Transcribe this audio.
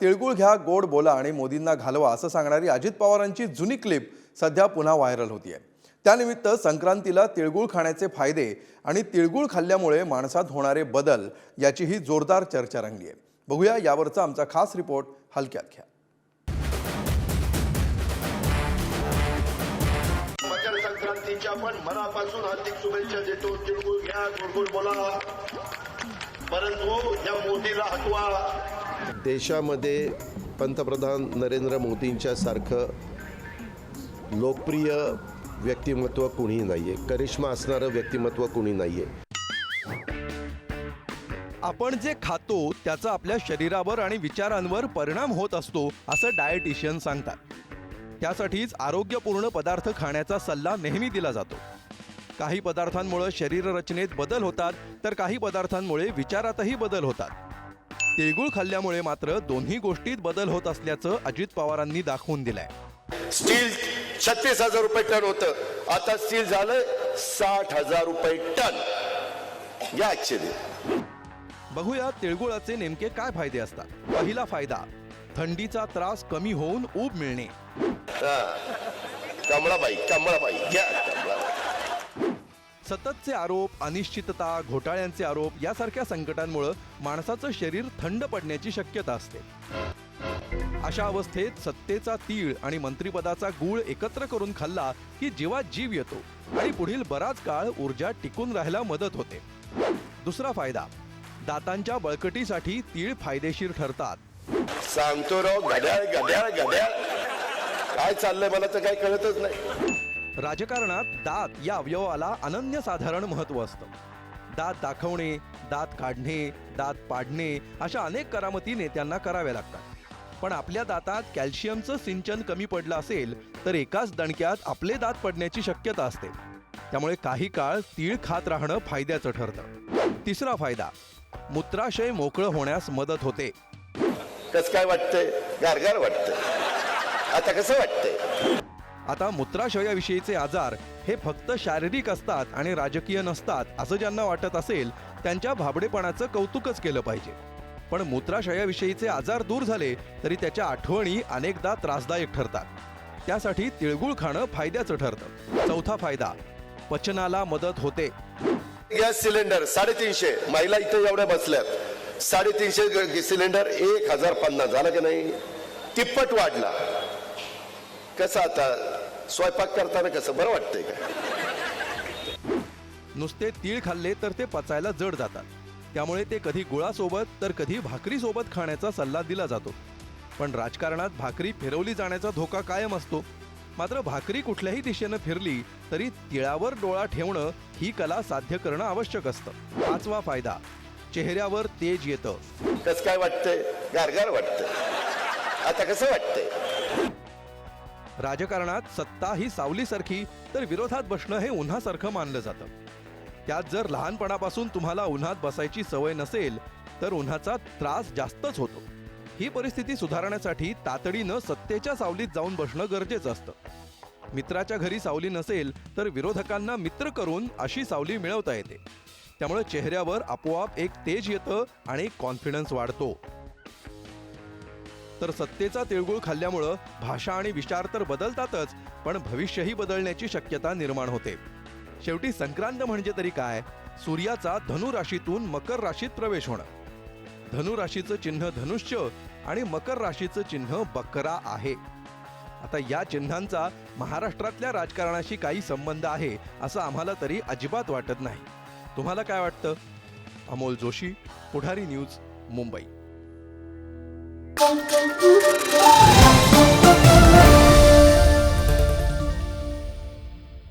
तिळगुळ घ्या गोड बोला आणि मोदींना घालवा असं सांगणारी अजित पवारांची जुनी क्लिप सध्या पुन्हा व्हायरल होती आहे त्यानिमित्त संक्रांतीला तिळगुळ खाण्याचे फायदे आणि तिळगुळ खाल्ल्यामुळे माणसात होणारे बदल याचीही जोरदार चर्चा रंगली आहे बघूया यावरचा आमचा खास रिपोर्ट हलक्यात घ्या. मकर संक्रांतीच्या पण मनापासून हार्दिक शुभेच्छा देतो. तिळगुळ घ्या गोडगोड बोला. परंतु या मोदीला हटवा. देशामध्ये पंतप्रधान नरेंद्र मोदींच्या सारखं लोकप्रिय व्यक्तिमत्व कुणी नाही आहे करिश्मा असणारं व्यक्तिमत्व कुणी नाही आहे आपण जे खातो त्याचा आपल्या शरीरावर आणि विचारांवर परिणाम होत असतो असं डायटिशियन सांगतात. त्यासाठीच आरोग्यपूर्ण पदार्थ खाण्याचा सल्ला नेहमी दिला जातो. काही पदार्थांमुळे शरीररचनेत बदल होतात तर काही पदार्थांमुळे विचारातही बदल होतात. तिळगुळ खाल्ल्यामुळे मात्र दोन्ही गोष्टीत बदल होत असल्याचं अजित पवारांनी दाखवून दिलंय. स्टील छत्तीस हजार रुपये टन होतं. आता स्टील झालं साठ हजार रुपये टन. या ऍक्च्युली बघूया तिळगुळाचे नेमके काय फायदे असतात. पहिला फायदा थंडीचा त्रास कमी होऊन ऊब मिळणे. कमळाबाई कमळाबाई घ्या. कमळाबाई. सततचे आरोप अनिश्चितता घोटाळ्यांचे आरोप यासारख्या संकटांमुळे माणसाचं शरीर थंड पडण्याची शक्यता असते. अशा अवस्थेत सत्तेचा तीळ आणि मंत्रिपदाचा गूळ एकत्र करून खाल्ला की जीवात जीव येतो आणि पुढील बराच काळ ऊर्जा टिकून राहायला मदत होते. दुसरा फायदा दातांच्या बळकटीसाठी तीळ फायदेशीर ठरतात. सांगतो राव घड्याळ घड्याळ घड्याळ काय चाललंय मला तर काही कळतच नाही. राजकारणात दात या अवयवाला अनन्यसाधारण महत्त्व असतं. दात दाखवणे दात काढणे दात पाडणे अशा अनेक करामती नेत्यांना कराव्या लागतात. पण आपल्या दातात कॅल्शियमचं सिंचन कमी पडलं असेल तर एकाच दणक्यात आपले दात पडण्याची शक्यता असते. त्यामुळे काही काळ तीळ खात राहणं फायद्याचं ठरतं. तिसरा फायदा मूत्राशय मोकळं होण्यास मदत होते. कस काय वाटतंय? गारगार वाटतंय. आता कसं वाटतंय? आता मूत्राशयाविषयीचे आजार हे फक्त शारीरिक असतात आणि राजकीय नसतात असं ज्यांना वाटत असेल त्यांच्या भाबडेपणाचं कौतुकच केलं पाहिजे. पण मूत्राशयाविषयीचे आजार दूर झाले तरी त्याच्या आठवणी अनेकदा त्रासदायक ठरतात. त्यासाठी तिळगुळ खाणं फायद्याचं ठरतं. चौथा फायदा पचनाला मदत होते. गॅस सिलेंडर साडेतीनशे महिला इथे एवढ्या बसल्यात. साडेतीनशे सिलेंडर एक हजार पन्नास झालं की नाही? तिप्पट वाढला. कसं आता स्वयंपाक करताना कसं? बरं वाटतंय का? नुसते तीळ खाल्ले तर ते पचायला जड जातात. त्यामुळे ते कधी गुळासोबत तर कधी भाकरीसोबत खाण्याचा सल्ला दिला जातो. पण राजकारणात भाकरी फिरवली जाण्याचा धोका कायम असतो. मात्र भाकरी कुठल्याही दिशेनं फिरली तरी तिळावर डोळा ठेवणं ही कला साध्य करणं आवश्यक असतं. पाचवा फायदा चेहऱ्यावर तेज येतं. कसं काय वाटतंय? गारगार वाटतंय. आता कसं वाटतंय? राजकारणात सत्ता ही सावलीसारखी तर विरोधात बसणं हे उन्हासारखं मानलं जातं. त्यात जर लहानपणापासून तुम्हाला उन्हात बसायची सवय नसेल तर उन्हाचा त्रास जास्तच होतो. ही परिस्थिती सुधारण्यासाठी तातडीनं सत्तेच्या सावलीत जाऊन बसणं गरजेचं असतं. मित्राच्या घरी सावली नसेल तर विरोधकांना मित्र करून अशी सावली मिळवता येते. त्यामुळे चेहऱ्यावर आपोआप एक तेज येतं आणि कॉन्फिडन्स वाढतो. तर सत्तेचा तिळगुळ खाल्ल्यामुळं भाषा आणि विचार तर बदलतातच पण भविष्यही बदलण्याची शक्यता निर्माण होते. शेवटी संक्रांत म्हणजे तरी काय? सूर्याचा धनु राशीतून मकर राशीत प्रवेश होणं. धनु राशीचं चिन्ह धनुष्य आणि मकर राशीचं चिन्ह बकरा आहे. आता या चिन्हांचा महाराष्ट्रातल्या राजकारणाशी काही संबंध आहे असं आम्हाला तरी अजिबात वाटत नाही. तुम्हाला काय वाटतं? अमोल जोशी पुढारी न्यूज मुंबई. Música